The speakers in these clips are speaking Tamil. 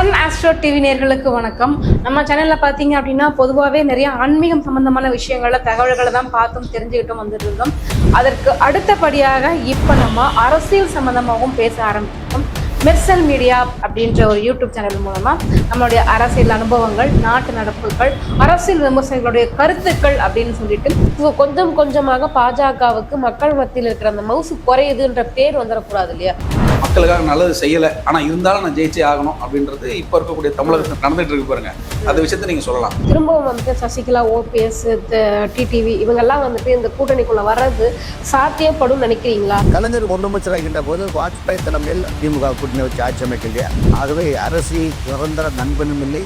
சன் ஆஸ்ட்ரோ டிவி நேர்களுக்கு வணக்கம். நம்ம சேனலில் பார்த்தீங்க அப்படின்னா பொதுவாகவே நிறைய ஆன்மீகம் சம்பந்தமான விஷயங்கள தகவல்களை தான் பார்த்தும் தெரிஞ்சுக்கிட்டும் வந்துட்டு இருந்தோம் அதற்கு அடுத்தபடியாக இப்போ நம்ம அரசியல் சம்பந்தமாகவும் பேச ஆரம்பித்தோம் மெர்சல் மீடியா அப்படின்ற ஒரு யூடியூப் சேனல் மூலமா நம்மளுடைய அரசியல் அனுபவங்கள் நாட்டு நடப்புகள் அரசியல் விமர்சகர்களுடைய கருத்துக்கள் அப்படின்னு சொல்லிட்டு கொஞ்சம் கொஞ்சமாக பாஜகவுக்கு மக்கள் மத்தியில் இருக்கிற அந்த மவுசு குறையுதுன்ற பேர் வந்துடக்கூடாது இல்லையா? மக்களுக்காக நல்லது செய்யலை. ஆனால் இருந்தாலும் நான் ஜெயிச்சே ஆகணும் அப்படின்றது இப்போ இருக்கக்கூடிய தமிழகத்தில் நடந்துட்டு இருக்கு பாருங்க. அந்த விஷயத்தை நீங்கள் சொல்லலாம். திரும்பவும் வந்துட்டு சசிகலா ஓபிஎஸ் டிடிவி இவங்கெல்லாம் வந்துட்டு இந்த கூட்டணிக்குள்ள வர்றது சாத்தியப்படும் நினைக்கிறீங்களா? கலைஞர் முதலமைச்சராகின்ற போது வாஜ்பாய் தலைமையில் திமுக கூட்டணி வச்சு ஆட்சி அமைக்கலையா? ஆகவே அரசு நிரந்தர நண்பனும் இல்லை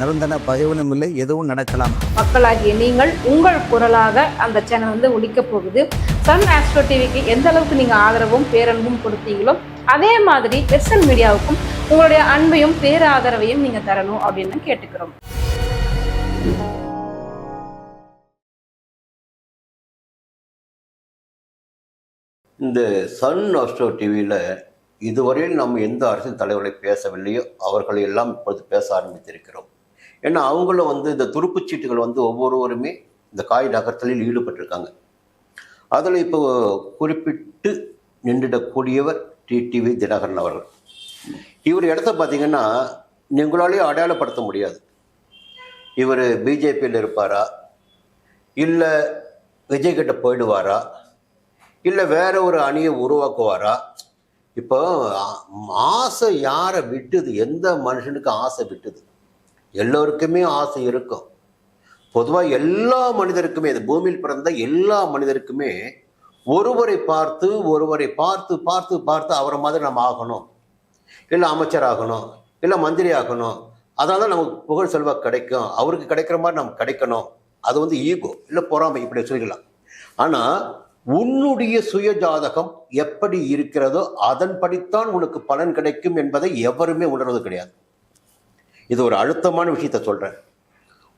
நிரந்தர பகைவனும் இல்லை எதுவும் நடக்கலாம். மக்களாகிய நீங்கள் உங்கள் குரலாக அந்த சேனல் வந்து ஒழிக்க போகுது. சன் ஆஸ்ட்ரோ டிவிக்கு எந்த அளவுக்கு நீங்க ஆதரவும் பேரன்பும் கொடுத்தீங்களோ அதே மாதிரி வெஸ்டர்ன் மீடியாவுக்கும் உங்களுடைய அன்பையும் பேராதரவையும் நீங்க தரணும் அப்படின்னு கேட்டுக்கிறோம். இந்த சன் ஆஸ்ட்ரோ டிவியில் இதுவரையில் நம்ம எந்த அரசியல் தலைவர்களை பேசவில்லையோ அவர்களை எல்லாம் இப்பொழுது பேச ஆரம்பித்திருக்கிறோம். ஏன்னா அவங்களும் வந்து இந்த துருப்புச் சீட்டுகள் வந்து ஒவ்வொருவருமே இந்த காய் நகர்த்தலில் ஈடுபட்டிருக்காங்க. அதில் இப்போ குறிப்பிட்டு நின்றுடக்கூடியவர் டிடிவி தினகரன் அவர்கள். இவர் இடத்த பார்த்தீங்கன்னா நீங்களாலேயே அடையாளப்படுத்த முடியாது. இவர் பிஜேபியில் இருப்பாரா? இல்லை விஜய்கிட்ட போயிடுவாரா? இல்லை வேற ஒரு அணியை உருவாக்குவாரா? இப்போ ஆசை யாரை விட்டுது? எந்த மனுஷனுக்கு ஆசை விட்டுது? எல்லோருக்குமே ஆசை இருக்கும். பொதுவாக எல்லா மனிதருக்குமே இந்த பூமியில் பிறந்த எல்லா மனிதருக்குமே ஒருவரை பார்த்து ஒருவரை பார்த்து பார்த்து பார்த்து அவரை மாதிரி நம்ம ஆகணும். இல்லை அமைச்சர் ஆகணும் இல்லை மந்திரி ஆகணும். அதனால தான் நமக்கு புகழ் செல்வாக்கு கிடைக்கும். அவருக்கு கிடைக்கிற மாதிரி நம்ம கிடைக்கணும். அது வந்து ஈகோ இல்லை பொறாமை இப்படி சொல்லிக்கலாம். ஆனால் உன்னுடைய சுய ஜாதகம் எப்படி இருக்கிறதோ அதன்படித்தான் உனக்கு பலன் கிடைக்கும் என்பதை எவருமே உணர்வது கிடையாது. இது ஒரு அழுத்தமான விஷயத்த சொல்கிறேன்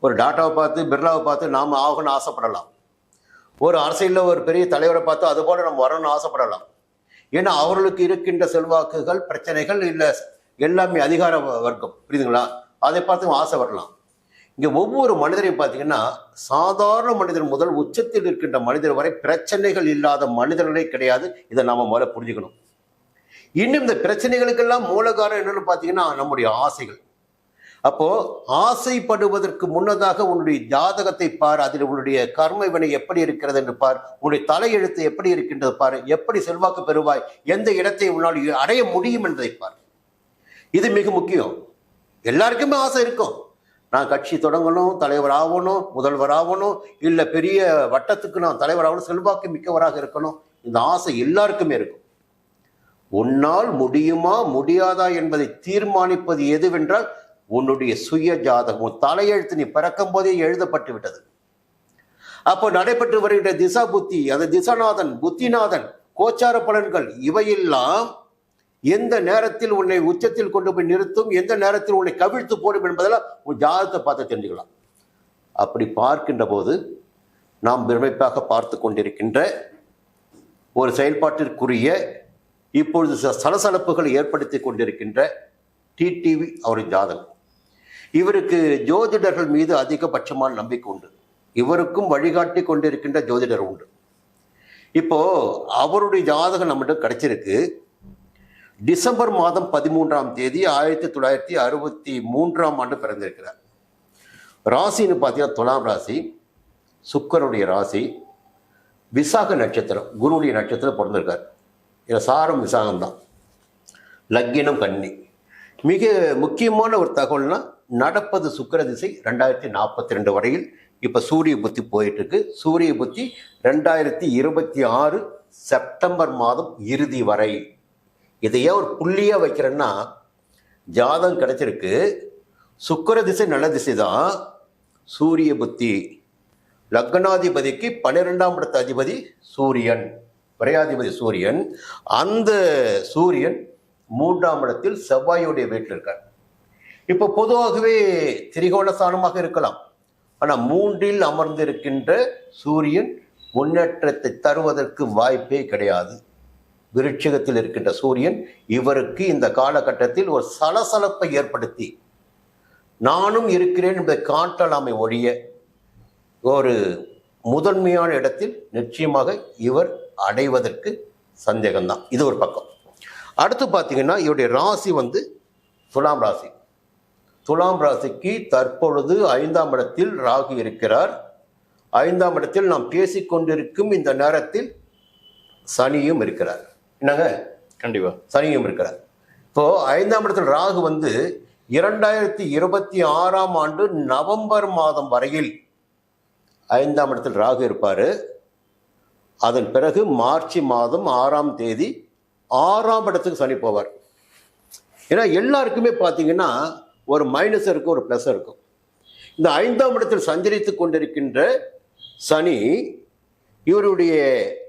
ஒரு டாட்டாவை பார்த்து பிர்லாவை பார்த்து நாம் ஆகணும்னு ஆசைப்படலாம். ஒரு அரசியலில் ஒரு பெரிய தலைவரை பார்த்து அது போல நம்ம வரணும்னு ஆசைப்படலாம். ஏன்னா அவர்களுக்கு இருக்கின்ற செல்வாக்குகள் பிரச்சனைகள் இல்லை எல்லாமே அதிகார வர்க்கம். புரியுதுங்களா? அதை பார்த்து ஆசைப்படலாம். ஆசை வரலாம் இங்கே ஒவ்வொரு மனிதரையும் பார்த்தீங்கன்னா சாதாரண மனிதர் முதல் உச்சத்தில் இருக்கின்ற மனிதர் வரை பிரச்சனைகள் இல்லாத மனிதர்களே கிடையாது. இதை நாம் முதல்ல புரிஞ்சுக்கணும். இன்னும் இந்த பிரச்சனைகளுக்கெல்லாம் மூலகாரம் என்னன்னு பார்த்தீங்கன்னா நம்முடைய ஆசைகள். அப்போ ஆசைப்படுவதற்கு முன்னதாக உன்னுடைய ஜாதகத்தை பார் அதில் உன்னுடைய கர்ம வினை எப்படி இருக்கிறது என்று பார் உன்னுடைய தலையெழுத்து எப்படி இருக்கின்றது பார் எப்படி செல்வாக்கு பெறுவாய் எந்த இடத்தை உன்னால் அடைய முடியும் என்பதை பார். இது மிக முக்கியம். எல்லாருக்குமே ஆசை இருக்கும். நான் கட்சி தொடங்கணும் தலைவர் ஆகணும் முதல்வர் ஆகணும் இல்லை பெரிய வட்டத்துக்கு நான் தலைவர் ஆகணும் செல்வாக்கு மிக்கவராக இருக்கணும். இந்த ஆசை எல்லாருக்குமே இருக்கும். உன்னால் முடியுமா முடியாதா என்பதை தீர்மானிப்பது எதுவென்றால் உன்னுடைய சுய ஜாதகம். தலையெழுத்து நீ பிறக்கும் போதே எழுதப்பட்டு விட்டது. அப்போ நடைபெற்று வருகின்ற திசா புத்தி அந்த திசாநாதன் புத்திநாதன் கோச்சார பலன்கள் இவையெல்லாம் எந்த நேரத்தில் உன்னை உச்சத்தில் கொண்டு போய் நிறுத்தும் எந்த நேரத்தில் உன்னை கவிழ்த்து போடும் என்பதெல்லாம் உன் ஜாதகத்தை பார்த்து தெரிஞ்சுக்கலாம். அப்படி பார்க்கின்ற போது நாம் பிரமிப்பாக பார்த்து கொண்டிருக்கின்ற ஒரு செயல்பாட்டிற்குரிய இப்பொழுது ச- சலசலப்புகளை ஏற்படுத்தி கொண்டிருக்கின்ற டிடிவி அவரின் ஜாதகம். இவருக்கு ஜோதிடர்கள் மீது அதிகபட்சமான நம்பிக்கை உண்டு. இவருக்கும் வழிகாட்டி கொண்டிருக்கின்ற ஜோதிடர் உண்டு. இப்போ அவருடைய ஜாதகம் நம்மகிட்ட கிடைச்சிருக்கு. டிசம்பர் மாதம் பதிமூன்றாம் தேதி ஆயிரத்தி தொள்ளாயிரத்தி அறுபத்தி மூன்றாம் ஆண்டு பிறந்திருக்கிறார். ராசின்னு பார்த்தீங்கன்னா துலாம் ராசி சுக்கரனுடைய ராசி விசாக நட்சத்திரம் குருவுடைய நட்சத்திரம் பிறந்திருக்கார். இதில் சாரம் விசாகம்தான் லக்கினம் கன்னி. மிக முக்கியமான ஒரு தகவல்னா நடப்பது சுக்கர திசை ரெண்டாயிரத்தி நாற்பத்தி ரெண்டு வரையில் இப்போ சூரிய புத்தி போயிட்டுருக்கு. சூரிய புத்தி ரெண்டாயிரத்தி இருபத்தி ஆறு செப்டம்பர் மாதம் இறுதி வரை. இதை ஏன் ஒரு புள்ளியாக வைக்கிறேன்னா ஜாதகம் கிடச்சிருக்கு. சுக்கர திசை நல்ல திசை தான் சூரிய புத்தி. லக்னாதிபதிக்கு பன்னிரெண்டாம் இடத்து அதிபதி சூரியன். விரையாதிபதி சூரியன். அந்த சூரியன் மூன்றாம் இடத்தில் செவ்வாயுடைய வீட்டில் இருக்கார். இப்போ பொதுவாகவே திரிகோண ஸ்தானமாக இருக்கலாம். ஆனால் மூன்றில் அமர்ந்திருக்கின்ற சூரியன் முன்னேற்றத்தை தருவதற்கு வாய்ப்பே கிடையாது. விருட்சிகத்தில் இருக்கின்ற சூரியன் இவருக்கு இந்த காலகட்டத்தில் ஒரு சலசலப்பை ஏற்படுத்தி நானும் இருக்கிறேன் என்பதை காட்டலாமை ஒழிய ஒரு முதன்மையான இடத்தில் நிச்சயமாக இவர் அடைவதற்கு சந்தேகம்தான். இது ஒரு பக்கம். அடுத்து பார்த்தீங்கன்னா இவருடைய ராசி வந்து துலாம் ராசி. துலாம் ராசிக்கு தற்பொழுது ஐந்தாம் இடத்தில் ராகு இருக்கிறார். ஐந்தாம் இடத்தில் நாம் பேசிக்கொண்டிருக்கும் இந்த நேரத்தில் சனியும் இருக்கிறார். என்னங்க? கண்டிப்பா. சனியும் இருக்கிறார். இப்போ ஐந்தாம் இடத்தில் ராகு வந்து இரண்டாயிரத்தி இருபத்தி ஆறாம் ஆண்டு நவம்பர் மாதம் வரையில் ஐந்தாம் இடத்தில் ராகு இருப்பார். அதன் பிறகு மார்ச் மாதம் ஆறாம் தேதி ஆறாம் இடத்துக்கு சனி போவார். ஏன்னா எல்லாருக்குமே பார்த்தீங்கன்னா ஒரு மைனஸ் இருக்கும் ஒரு ப்ளஸ் இருக்கும். இந்த ஐந்தாம் இடத்தில் சஞ்சரித்து கொண்டிருக்கின்ற சனி இவருடைய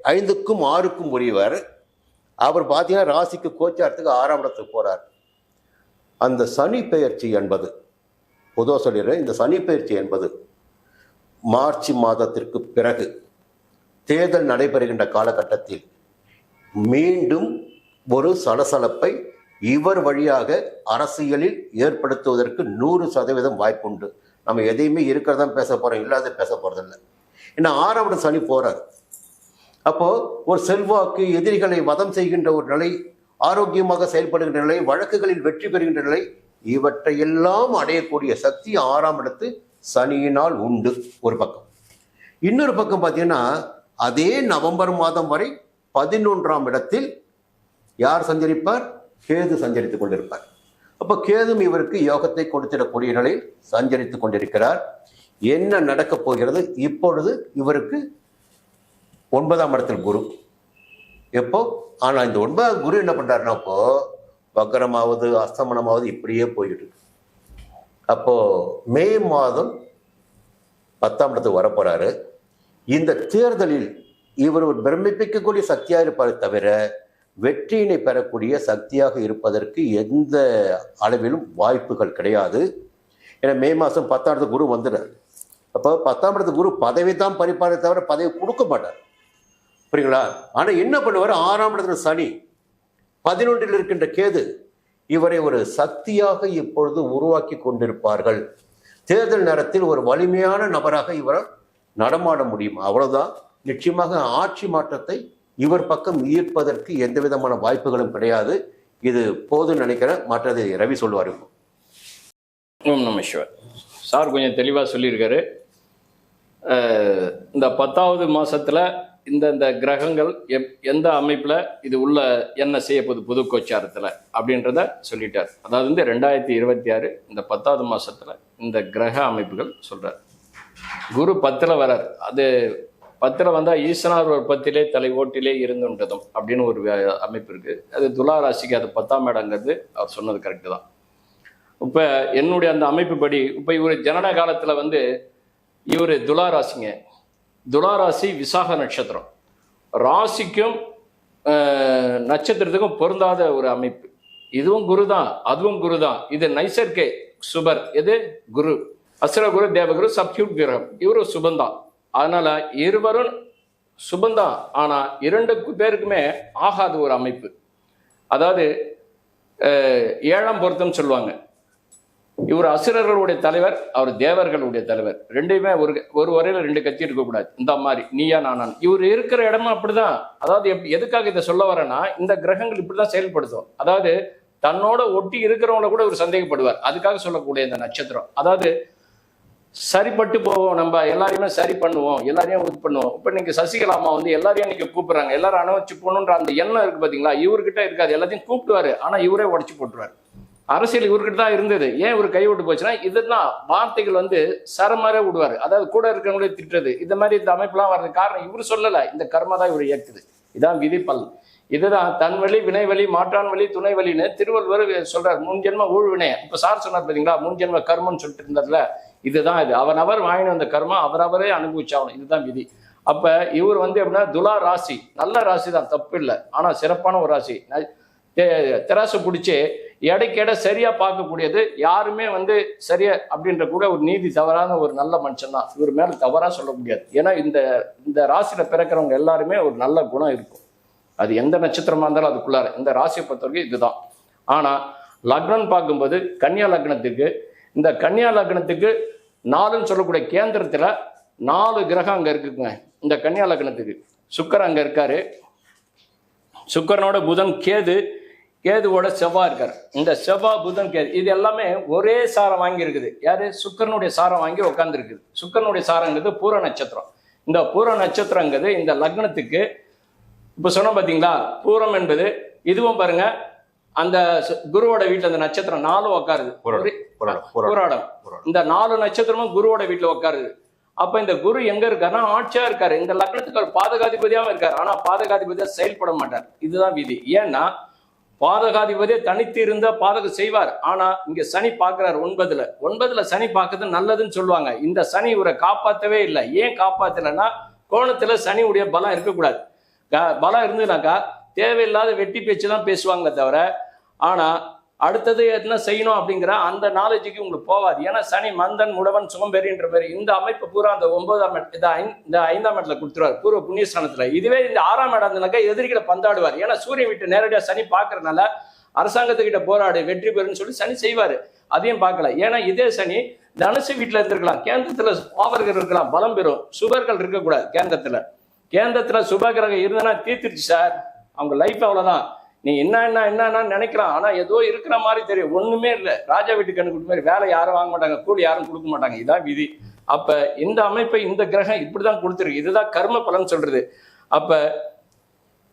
ஐந்துக்கும் ஆறுக்கும் உரியவர். அவர் பார்த்தீங்கன்னா ராசிக்கு கோச்சாரத்துக்கு ஆறாம் இடத்துக்கு போகிறார் அந்த சனி பெயர்ச்சி என்பது பொதுவாக சொல்லிடுறேன் இந்த சனி பெயர்ச்சி என்பது மார்ச் மாதத்திற்கு பிறகு தேர்தல் நடைபெறுகின்ற காலகட்டத்தில் மீண்டும் ஒரு சலசலப்பை இவர் வழியாக அரசியலில் ஏற்படுத்துவதற்கு நூறு சதவீதம் வாய்ப்புண்டு. நம்ம எதையுமே இருக்கிறதான் பேச போகிறோம் இல்லாத பேச போகிறதில்ல ஏன்னா ஆறாவது சனி போகிறார் அப்போ ஒரு செல்வாக்கு எதிரிகளை வதம் செய்கின்ற ஒரு நிலை ஆரோக்கியமாக செயல்படுகின்ற நிலை வழக்குகளில் வெற்றி பெறுகின்ற நிலை இவற்றையெல்லாம் அடையக்கூடிய சக்தி ஆறாம் இடத்து சனியினால் உண்டு ஒரு பக்கம். இன்னொரு பக்கம் பார்த்தீங்கன்னா அதே நவம்பர் மாதம் வரை பதினொன்றாம் இடத்தில் யார் சஞ்சரிப்பார்? கேது சஞ்சரித்துக் கொண்டிருப்பார். அப்போ கேதும் இவருக்கு யோகத்தை கொடுத்திடக்கூடிய நிலையில் சஞ்சரித்துக் கொண்டிருக்கிறார். என்ன நடக்கப் போகிறது? இப்பொழுது இவருக்கு ஒன்பதாம் இடத்தில் குரு. எப்போ? ஆனால் இந்த ஒன்பதாவது குரு என்ன பண்ணுறாருன்னா அப்போ வக்கரமாவது அஸ்தமனமாவது இப்படியே போயிட்டு அப்போது மே மாதம் பத்தாம் இடத்துக்கு வரப்போகிறாரு இந்த தேர்தலில் இவர் ஒரு பிரமிப்பிக்கக்கூடிய சக்தியாக இருப்பார் தவிர வெற்றியினை பெறக்கூடிய சக்தியாக இருப்பதற்கு எந்த அளவிலும் வாய்ப்புகள் கிடையாது. ஏன்னா மே மாதம் பத்தாம் இடத்து குரு வந்துடுறார். அப்போ பத்தாம் இடத்து குரு பதவி தான் பறிப்பாரே தவிர பதவி கொடுக்க மாட்டார். புரியுங்களா? ஆனால் என்ன பண்ணுவார்? ஆறாம் இடத்துல சனி பதினொன்றில் இருக்கின்ற கேது இவரை ஒரு சக்தியாக இப்பொழுது உருவாக்கி கொண்டிருப்பார்கள். தேர்தல் நேரத்தில் ஒரு வலிமையான நபராக இவரால் நடமாட முடியும். அவ்வளவுதான். நிச்சயமாக ஆட்சி மாற்றத்தை இவர் பக்கம் ஈர்ப்பதற்கு எந்த விதமான வாய்ப்புகளும் கிடையாது. இது போதும்னு நினைக்கிறேன் மற்றது ரவி சொல்லுவார் ஓம் நம சார் கொஞ்சம் தெளிவாக சொல்லியிருக்காரு. இந்த பத்தாவது மாதத்தில் இந்த இந்த கிரகங்கள் எப் எந்த அமைப்பில் இது உள்ள என்ன செய்ய போகுது? புது கோச்சாரத்தில் அப்படின்றத சொல்லிட்டார். அதாவது வந்து ரெண்டாயிரத்தி இருபத்தி ஆறு இந்த பத்தாவது மாதத்தில் இந்த கிரக அமைப்புகள் சொல்கிறார் குரு பத்தில் வரார். அது பத்தில் வந்தால் ஈசனார் ஒரு பத்திலே தலை ஓட்டிலே இருந்துன்றதும் அப்படின்னு ஒரு அமைப்பு இருக்குது அது துலா ராசிக்கு அது பத்தாம் இடங்கிறது அவர் சொன்னது கரெக்டு தான். இப்போ என்னுடைய அந்த அமைப்பு படி இப்போ இவர் ஜனன காலத்தில் வந்து இவர் துலா ராசிங்க. துளாராசி விசாக நட்சத்திரம். ராசிக்கும் நட்சத்திரத்துக்கும் பொருந்தாத ஒரு அமைப்பு. இதுவும் குரு தான் அதுவும் குரு தான். இது நைசர்கே சுபர். எது? குரு. அசுரகுரு தேவகுரு சப்யூட் கிரகம். இவரும் சுபந்தான் அதனால இருவரும் சுபந்தான் ஆனால் இரண்டு பேருக்குமே ஆகாத ஒரு அமைப்பு. அதாவது ஏழாம் பொருத்தம் சொல்லுவாங்க. இவர் அசுரர்களுடைய தலைவர் அவர் தேவர்களுடைய தலைவர். ரெண்டுமே ஒரு ஒரு வரையில ரெண்டு கட்சி இருக்கக்கூடாது இந்த மாதிரி நீயா நானான் இவர் இருக்கிற இடமும் அப்படிதான். அதாவது எப்- எதுக்காக இதை சொல்ல வரேன்னா இந்த கிரகங்கள் இப்படிதான் செயல்படுத்தும். அதாவது தன்னோட ஒட்டி இருக்கிறவங்கள கூட ஒரு சந்தேகப்படுவார். அதுக்காக சொல்லக்கூடிய இந்த நட்சத்திரம். அதாவது சரிப்பட்டு போவோம் நம்ம எல்லாரையுமே சரி பண்ணுவோம் எல்லாரையும் இது பண்ணுவோம். இப்போ இன்னைக்கு சசிகலா அம்மா வந்து எல்லாரையும் இன்னைக்கு கூப்பிடுறாங்க. எல்லாரும் அனுபவிச்சு போகணுன்ற அந்த எண்ணம் இருக்கு பாத்தீங்களா? இவர்கிட்ட இருக்காது. எல்லாத்தையும் கூப்பிடுவாரு. ஆனா இவரே உடச்சு போட்டுருவாரு. அரசியல் இவர்கிட்ட தான் இருந்தது. ஏன் இவர் கைவிட்டு போச்சுன்னா இதுதான் வார்த்தைகள் வந்து சரமாரே விடுவார். அதாவது கூட இருக்கிறவங்களே திட்டுறது. இந்த மாதிரி இந்த அமைப்புலாம் வர்றது காரணம் இவர் சொல்லலை. இந்த கர்மா தான் இவர் இயக்குது. இதான் விதி இதுதான் தன் வழி வினை வழி மாற்றான் வழி துணை வழின்னு திருவள்ளுவர் சொல்றார். முன்ஜென்ம ஊழ்வினை இப்ப சார் சொன்னார் பாத்தீங்களா? முன்ஜென்ம கர்மம்னு சொல்லிட்டு இருந்தார்ல. இதுதான் இது. அவனவர் வாங்கின அந்த கர்மா அவரவரே அனுபவிச்சாகணும். இதுதான் விதி. அப்ப இவர் வந்து எப்படின்னா துலா ராசி. நல்ல ராசி தான் தப்பு இல்லை. ஆனா சிறப்பான ஒரு ராசி. ந- தெராசு பிடிச்சி எடைக்கெடை சரியா பார்க்கக்கூடியது. யாருமே வந்து சரியா அப்படின்ற கூட ஒரு நீதி தவறான ஒரு நல்ல மனுஷன் தான். இவர் மேல தவறா சொல்ல முடியாது. ஏன்னா இந்த இந்த ராசியில பிறக்கிறவங்க எல்லாருமே ஒரு நல்ல குணம் இருக்கும். அது எந்த நட்சத்திரமா இருந்தாலும் அதுக்குள்ளார இந்த ராசியை பொறுத்தவரைக்கும் இதுதான். ஆனா லக்னம் பார்க்கும்போது கன்னியா லக்னத்துக்கு இந்த கன்னியா லக்னத்துக்கு நாலுன்னு சொல்லக்கூடிய கேந்திரத்துல நாலு கிரகம் அங்க இருக்குங்க. இந்த கன்னியா லக்னத்துக்கு. சுக்கர் அங்க இருக்காரு. சுக்கரனோட புதன் கேது. கேதுவோட செவ்வாய் இருக்கார். இந்த செவ்வாய் புதன் கேது இது எல்லாமே ஒரே சாரம் வாங்கி இருக்குது யாரு? சுக்கரனுடைய சாரம் வாங்கி உட்காந்துருக்குது சுக்கரனுடைய சாரங்கிறது பூர நட்சத்திரம். இந்த பூர நட்சத்திரங்கிறது இந்த லக்னத்துக்கு இப்போ சொன்னோம் பார்த்தீங்களா பூரம் என்பது இதுவும் பாருங்க அந்த குருவோட வீட்டில் அந்த நட்சத்திரம் நாலும் உட்காருது புராடம், ஒரே-. இந்த நாலு நட்சத்திரமும் குருவோட வீட்டில் உட்காருது அப்ப இந்த குரு எங்க இருக்காருன்னா ஆட்சியா இருக்காரு. இந்த லக்னத்துக்கு அவர் பாதகாதிபதியாவும் இருக்காரு. ஆனா பாதகாதிபதியா செயல்பட மாட்டார். இதுதான் விதி. ஏன்னா பாதகாதிபதியே தனித்து இருந்த பாதகம் செய்வார். ஆனா இங்க சனி பார்க்கிறார் ஒன்பதுல. ஒன்பதுல சனி பார்க்கறது நல்லதுன்னு சொல்லுவாங்க. இந்த சனி இவரை காப்பாற்றவே இல்லை. ஏன் காப்பாத்தலைன்னா கோணத்துல சனியுடைய பலம் இருக்கக்கூடாது. க- பலம் இருந்ததுனாக்கா தேவையில்லாத வெட்டி பேச்சு தான் பேசுவாங்க தவிர ஆனா அடுத்தது என்ன செய்யணும் அப்படிங்கிற அந்த நாலேஜுக்கு உங்களுக்கு போகாது. ஏன்னா சனி மந்தன் முடவன் சுகம்பெரின்ற மாதிரி இந்த அமைப்பு பூரா அந்த ஒன்பதாம் இந்த இந்த ஐந்தாம் இடத்துல கொடுத்துருவார். பூர்வ புண்ணியஸ்தானத்தில். இதுவே இந்த ஆறாம் இடம் இருந்தாக்கா எதிரிகளை பந்தாடுவார். ஏன்னா சூரியன் விட்டு நேரடியாக சனி பார்க்கறதுனால அரசாங்கத்துக்கிட்ட போராடு வெற்றி பெறுன்னு சொல்லி சனி செய்வார். அதையும் பார்க்கல. ஏன்னா இதே சனி தனுசு வீட்டில் இருந்திருக்கலாம். கேந்திரத்தில் பாவர்கள் இருக்கலாம். பலம் பெறும். சுபர்கள் இருக்கக்கூடாது கேந்திரத்தில். கேந்திரத்தில் சுபகிரகம் இருந்தனா தீர்த்துருச்சு சார். அவங்க லைஃப் அவ்வளோதான் நீ என்ன என்ன என்னன்னா நினைக்கலாம் ஆனா ஏதோ இருக்கிற மாதிரி தெரியும். ஒண்ணுமே இல்லை. ராஜா வீட்டு கண்ணு கொடுத்த மாதிரி வேலை யாரும் வாங்க மாட்டாங்க. கூலி யாரும் கொடுக்க மாட்டாங்க. இதான் விதி. அப்ப இந்த அமைப்பை இந்த கிரகம் இப்படிதான் கொடுத்துருக்கு. இதுதான் கர்ம பலன் சொல்றது. அப்ப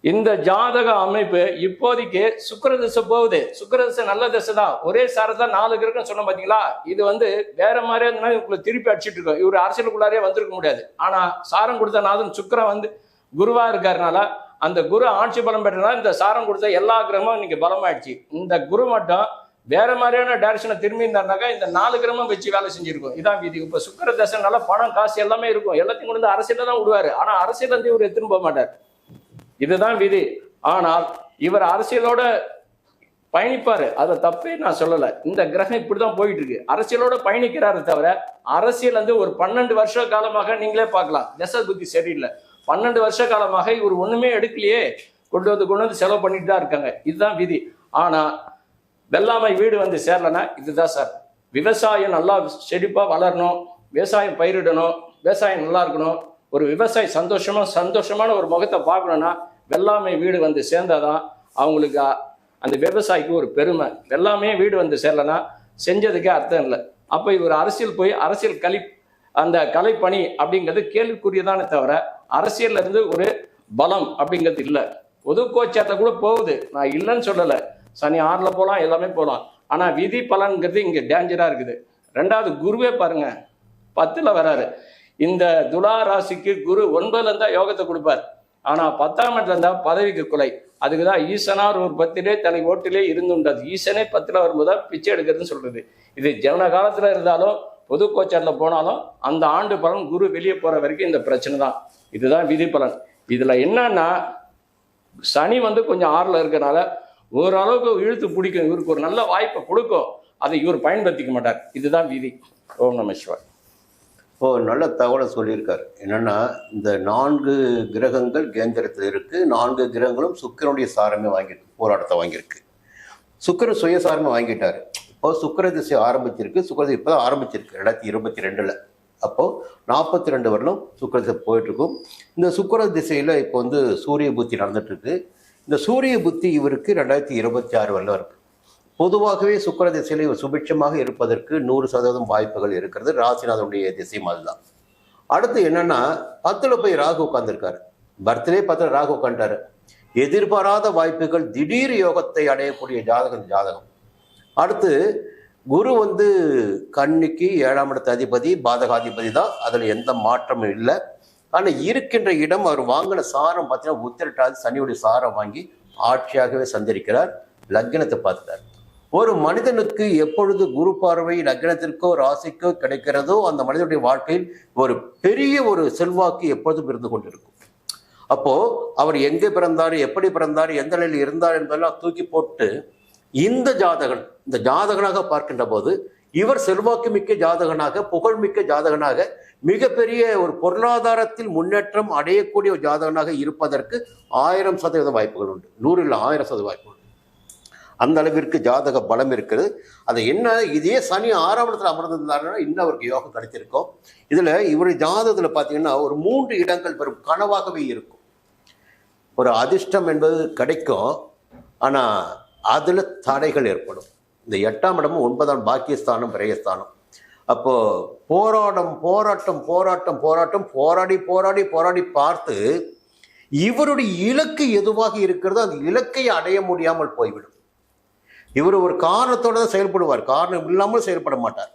இந்த ஜாதக அமைப்பு இப்போதைக்கு சுக்கரதிசை போகுது. சுக்கரதிசை நல்ல திசை தான். ஒரே சாரதான் நாலு கிரகம் சொன்ன பாத்தீங்களா? இது வந்து வேற மாதிரியா இருந்தாலும் இவங்களை திருப்பி அடிச்சிட்டு இருக்கோம். இவர் அரசியலுக்குள்ளாரே வந்திருக்க முடியாது. ஆனா சாரம் கொடுத்த நாதன் சுக்கரம் வந்து குருவா இருக்காருனால அந்த குரு ஆட்சி பலம் பெற்றனால இந்த சாரம் கொடுத்த எல்லா கிரகமும் இன்னைக்கு பலமாயிடுச்சு. இந்த குரு மட்டும் வேற மாதிரியான டைரக்ஷனை திரும்பி இருந்தாருனாக்கா இந்த நாலு கிரமம் வச்சு வேலை செஞ்சிருக்கும். இதான் விதி. இப்போ சுக்கர தசை பணம் காசு எல்லாமே இருக்கும். எல்லாத்தையும் கொண்டு வந்து அரசியல தான் விடுவாரு. ஆனால் அரசியல் வந்து இவர் எடுத்துன்னு போக மாட்டார். இதுதான் விதி. ஆனால் இவர் அரசியலோட பயணிப்பாரு. அதை தப்பே நான் சொல்லலை. இந்த கிரகம் இப்படிதான் போயிட்டு இருக்கு அரசியலோட பயணிக்கிறாரு தவிர அரசியல் வந்து ஒரு பன்னெண்டு வருஷ காலமாக நீங்களே பார்க்கலாம். தச புத்தி சரியில்லை. பன்னெண்டு வருஷ காலமாக இவர் ஒன்றுமே எடுக்கலையே. கொண்டு வந்து கொண்டு வந்து செலவு பண்ணிட்டு தான் இருக்காங்க. இதுதான் விதி. ஆனால் வெள்ளாமை வீடு வந்து சேரலன்னா இதுதான் சார். விவசாயம் நல்லா செழிப்பாக வளரணும். விவசாயம் பயிரிடணும். விவசாயம் நல்லா இருக்கணும். ஒரு விவசாயி சந்தோஷமாக சந்தோஷமான ஒரு முகத்தை பார்க்கணுன்னா வெள்ளாமை வீடு வந்து சேர்ந்தாதான் அவங்களுக்கு அந்த விவசாயிக்கு ஒரு பெருமை. வெள்ளாமே வீடு வந்து சேரலன்னா செஞ்சதுக்கே அர்த்தம் இல்லை. அப்போ இவர் அரசியல் போய் அரசியல் கலி அந்த கலைப்பணி அப்படிங்கிறது கேள்விக்குரியதானே தவிர அரசியல்ல இருந்து ஒரு பலம் அப்படிங்கிறது இல்லை. பொது கோச்சாரத்தை கூட போகுது. நான் இல்லைன்னு சொல்லலை. சனி ஆறில் போகலாம் எல்லாமே போகலாம் ஆனால் விதி பலன்கிறது இங்கே டேஞ்சராக இருக்குது. ரெண்டாவது குருவே பாருங்க. பத்தில் வராரு. இந்த துலா ராசிக்கு குரு ஒன்பதுல இருந்தா யோகத்தை கொடுப்பார். ஆனால் பத்தாம் இடத்துல இருந்தா பதவிக்கு கொலை. அதுக்கு தான் ஈசனார் ஒரு பத்திலே தனி ஓட்டிலே இருந்துண்டது ஈசனே பத்தில் வரும்போது தான் பிச்சை எடுக்கிறதுன்னு சொல்றது. இது ஜனன காலத்தில் இருந்தாலும் பொது கோச்சாரில் போனாலும் அந்த ஆண்டு பலன் குரு வெளியே போகிற வரைக்கும் இந்த பிரச்சனை தான். இதுதான் விதி பலன் இதில் என்னன்னா சனி வந்து கொஞ்சம் ஆறில் இருக்கிறனால ஓரளவுக்கு இழுத்து பிடிக்கும். இவருக்கு ஒரு நல்ல வாய்ப்பை கொடுக்கும். அதை இவர் பயன்படுத்திக்க மாட்டார். இதுதான் விதி. ஓம் நம சிவாய். இப்போ நல்ல தகவலை சொல்லியிருக்கார். என்னென்னா இந்த நான்கு கிரகங்கள் கேந்திரத்தில் இருக்குது நான்கு கிரகங்களும் சுக்கரனுடைய சாரமே வாங்கியிருக்கு போராட்டத்தை வாங்கியிருக்கு. சுக்கிரன் சுயசாரமே வாங்கிட்டார். சுக்கர திசை ஆரம்பிச்சிருக்கு. சுக்கிர இப்போ தான் ஆரம்பிச்சிருக்கு. ரெண்டாயிரத்தி இருபத்தி ரெண்டில் அப்போது நாற்பத்தி ரெண்டு வருடம் சுக்கிர திசை போயிட்டுருக்கும். இந்த சுக்கர திசையில் இப்போ வந்து சூரிய புத்தி நடந்துட்டுருக்கு. இந்த சூரிய புத்தி இவருக்கு ரெண்டாயிரத்தி இருபத்தி ஆறு வரலும் இருக்குது பொதுவாகவே சுக்கிர திசையில் இவர் சுபிட்சமாக இருப்பதற்கு நூறு சதவீதம் வாய்ப்புகள் இருக்கிறது. ராசிநாதனுடைய திசையும் அதுதான் அடுத்து என்னென்னா பத்தில் போய் ராகு உட்காந்துருக்காரு பர்த்டே பத்தில் ராகு உட்காந்துட்டாரு எதிர்பாராத வாய்ப்புகள் திடீர் யோகத்தை அடையக்கூடிய ஜாதகம் ஜாதகம். அடுத்து குரு வந்து கன்னிக்கு ஏழாம் இடத்து அதிபதி பாதகாதிபதி தான். அதில் எந்த மாற்றமும் இல்லை. ஆனால் இருக்கின்ற இடம் அவர் வாங்கின சாரம் பார்த்தீங்கன்னா உத்திரட்டாதி சனியுடைய சாரம் வாங்கி ஆட்சியாகவே சந்திருக்கிறார் லக்னத்தை பார்த்துட்டார். ஒரு மனிதனுக்கு எப்பொழுது குரு பார்வை லக்னத்திற்கோ ராசிக்கோ கிடைக்கிறதோ அந்த மனிதனுடைய வாழ்க்கையில் ஒரு பெரிய ஒரு செல்வாக்கு எப்பொழுதும் இருந்து கொண்டிருக்கும். அப்போ அவர் எங்கே பிறந்தார் எப்படி பிறந்தார் எந்த நிலையில் இருந்தார் என்பதெல்லாம் தூக்கி போட்டு இந்த ஜாதகன் இந்த ஜாதகனாக பார்க்கின்ற போது இவர் செல்வாக்கு மிக்க ஜாதகனாக புகழ்மிக்க ஜாதகனாக மிகப்பெரிய ஒரு பொருளாதாரத்தில் முன்னேற்றம் அடையக்கூடிய ஒரு ஜாதகனாக இருப்பதற்கு ஆயிரம் சதவீத வாய்ப்புகள் உண்டு. நூறில் ஆயிரம் சதவீத வாய்ப்புகள் அந்த அளவிற்கு ஜாதக பலம் இருக்குது. அது என்ன இதே சனி ஆறாம் இடத்துல அமர்ந்திருந்தாருன்னா இன்னும் அவருக்கு யோகம் கிடைத்திருக்கும். இதில் இவருடைய ஜாதகத்தில் பார்த்தீங்கன்னா ஒரு மூன்று இடங்கள் பெரும் கனவாகவே இருக்கும். ஒரு அதிர்ஷ்டம் என்பது கிடைக்கும். ஆனால் அதில் தடைகள் ஏற்படும். இந்த எட்டாம் இடமும் ஒன்பதாம் பாக்கியஸ்தானம் விரயஸ்தானம். அப்போது போராட்டம் போராட்டம் போராட்டம் போராட்டம் போராடி போராடி போராடி பார்த்து இவருடைய இலக்கு எதுவாக இருக்கிறதோ அந்த இலக்கை அடைய முடியாமல் போய்விடும். இவர் ஒரு காரணத்தோடு தான் செயல்படுவார். காரணம் இல்லாமல் செயல்பட மாட்டார்.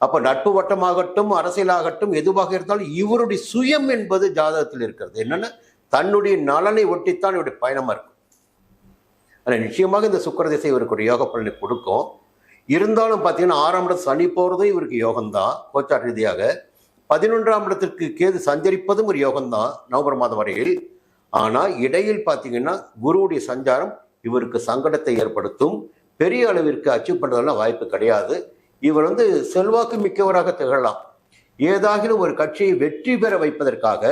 அப்போ நட்பு வட்டமாகட்டும் அரசியலாகட்டும் எதுவாக இருந்தாலும் இவருடைய சுயம் என்பது ஜாதகத்தில் இருக்கிறது. என்னென்னா தன்னுடைய நலனை ஒட்டித்தான் இவருடைய பயணமாக இருக்கும். ஆனால் நிச்சயமாக இந்த சுக்கர திசை இவருக்கு ஒரு யோக பலனை கொடுக்கும். இருந்தாலும் பார்த்தீங்கன்னா ஆறாம் இடம் சனி போகிறதும் இவருக்கு யோகம்தான். கோச்சார் ரீதியாக பதினொன்றாம் இடத்திற்கு கேது சஞ்சரிப்பதும் ஒரு யோகம்தான் நவம்பர் மாதம் வரையில். ஆனால் இடையில் பார்த்தீங்கன்னா குருவுடைய சஞ்சாரம் இவருக்கு சங்கடத்தை ஏற்படுத்தும். பெரிய அளவிற்கு அச்சீவ் பண்ணுறதெல்லாம் வாய்ப்பு கிடையாது. இவர் வந்து செல்வாக்கு மிக்கவராக திகழலாம். ஏதாகிலும் ஒரு கட்சியை வெற்றி பெற வைப்பதற்காக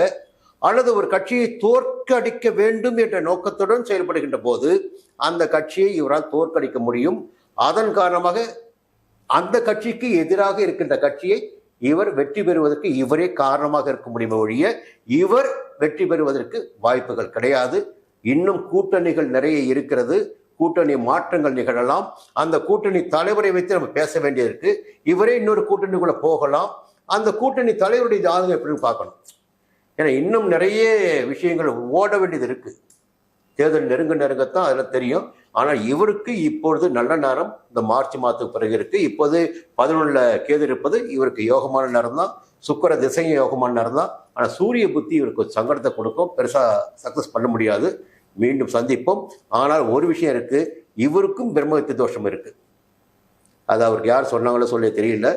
அல்லது ஒரு கட்சியை தோற்கடிக்க வேண்டும் என்ற நோக்கத்துடன் செயல்படுகின்ற போது அந்த கட்சியை இவரால் தோற்கடிக்க முடியும். அதன் காரணமாக அந்த கட்சிக்கு எதிராக இருக்கின்ற கட்சியை இவர் வெற்றி பெறுவதற்கு இவரே காரணமாக இருக்க முடியுமே ஒழிய இவர் வெற்றி பெறுவதற்கு வாய்ப்புகள் கிடையாது. இன்னும் கூட்டணிகள் நிறைய இருக்கிறது. கூட்டணி மாற்றங்கள் நிகழலாம். அந்த கூட்டணி தலைவரை வைத்து நம்ம பேச வேண்டியிருக்கு இவரே இன்னொரு கூட்டணிக்குள்ள போகலாம். அந்த கூட்டணி தலைவருடைய ஜாதகம் எப்படின்னு பார்க்கணும். ஏன்னா இன்னும் நிறைய விஷயங்கள் ஓட வேண்டியது இருக்குது தேர்தல் நெருங்க நெருங்கத்தான் அதில் தெரியும். ஆனால் இவருக்கு இப்பொழுது நல்ல நேரம். இந்த மார்ச் மாதத்துக்கு பிறகு இருக்குது இப்போது பதினொன்றில் கேது இருப்பது இவருக்கு யோகமான நேரம் தான். சுக்கர திசையும் யோகமான நேரம் தான். ஆனால் சூரிய புத்தி இவருக்கு சங்கடத்தை கொடுக்கும். பெருசாக சக்ஸஸ் பண்ண முடியாது. மீண்டும் சந்திப்போம். ஆனால் ஒரு விஷயம் இருக்குது இவருக்கும் பிரம்மகத்து தோஷம் இருக்குது அது அவருக்கு யார் சொன்னாங்களோ சொல்ல தெரியல.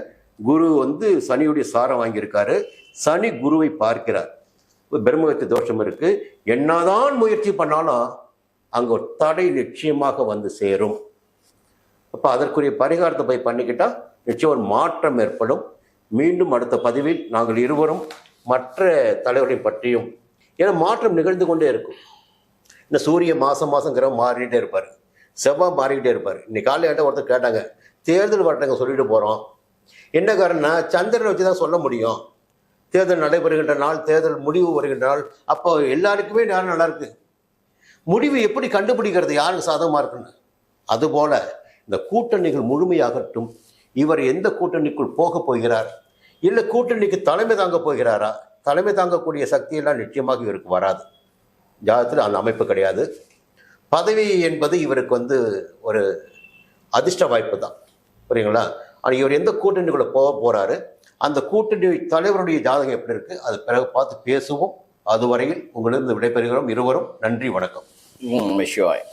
குரு வந்து சனியுடைய சாரம் வாங்கியிருக்காரு. சனி குருவை பார்க்கிறார். பிரம்மகத்து தோஷம் இருக்கு. என்னதான் முயற்சி பண்ணாலும் அங்க ஒரு தடை நிச்சயமாக வந்து சேரும். அப்ப அதற்குரிய பரிகாரத்தை போய் பண்ணிக்கிட்டா நிச்சயம் ஒரு மாற்றம் ஏற்படும். மீண்டும் அடுத்த பதிவில் நாங்கள் இருவரும் மற்ற தலைவரை பற்றியும் ஏன்னா மாற்றம் நிகழ்ந்து கொண்டே இருக்கும். இந்த சூரிய மாசம் மாசம் கிரகம் மாறிக்கிட்டே இருப்பார். செவ்வாய் மாறிக்கிட்டே இருப்பார். இன்னைக்கு காலையில் என்கிட்ட ஒருத்தர் கேட்டாங்க தேர்தல் வரட்டங்க சொல்லிட்டு போகிறோம் என்ன காரணம்னா சந்திரனை வச்சு தான் சொல்ல முடியும். தேர்தல் நடைபெறுகின்ற நாள் தேர்தல் முடிவு வருகின்ற நாள். அப்போ எல்லாருக்குமே நேரம் நல்லா இருக்கு. முடிவு எப்படி கண்டுபிடிக்கிறது? யாருக்கு சாதகமாக இருக்குன்னு? அதுபோல இந்த கூட்டணிகள் முழுமையாகட்டும் இவர் எந்த கூட்டணிக்குள் போக போகிறார்? இல்லை கூட்டணிக்கு தலைமை தாங்க போகிறாரா? தலைமை தாங்கக்கூடிய சக்தியெல்லாம் நிச்சயமாக இவருக்கு வராது. ஜாதகத்தில் அந்த அமைப்பு கிடையாது. பதவி என்பது இவருக்கு வந்து ஒரு அதிர்ஷ்ட வாய்ப்பு தான். புரியுங்களா ஆனால் இவர் எந்த கூட்டணிக்குள்ளே போக போகிறாரு அந்த கூட்டணி தலைவருடைய ஜாதகம் எப்படி இருக்கு? அது பிறகு பார்த்து பேசுவோம். அதுவரையில் உங்களிருந்து விடைபெறுகிறோம். இருவரும் நன்றி வணக்கம். ஓம் சிவாய்.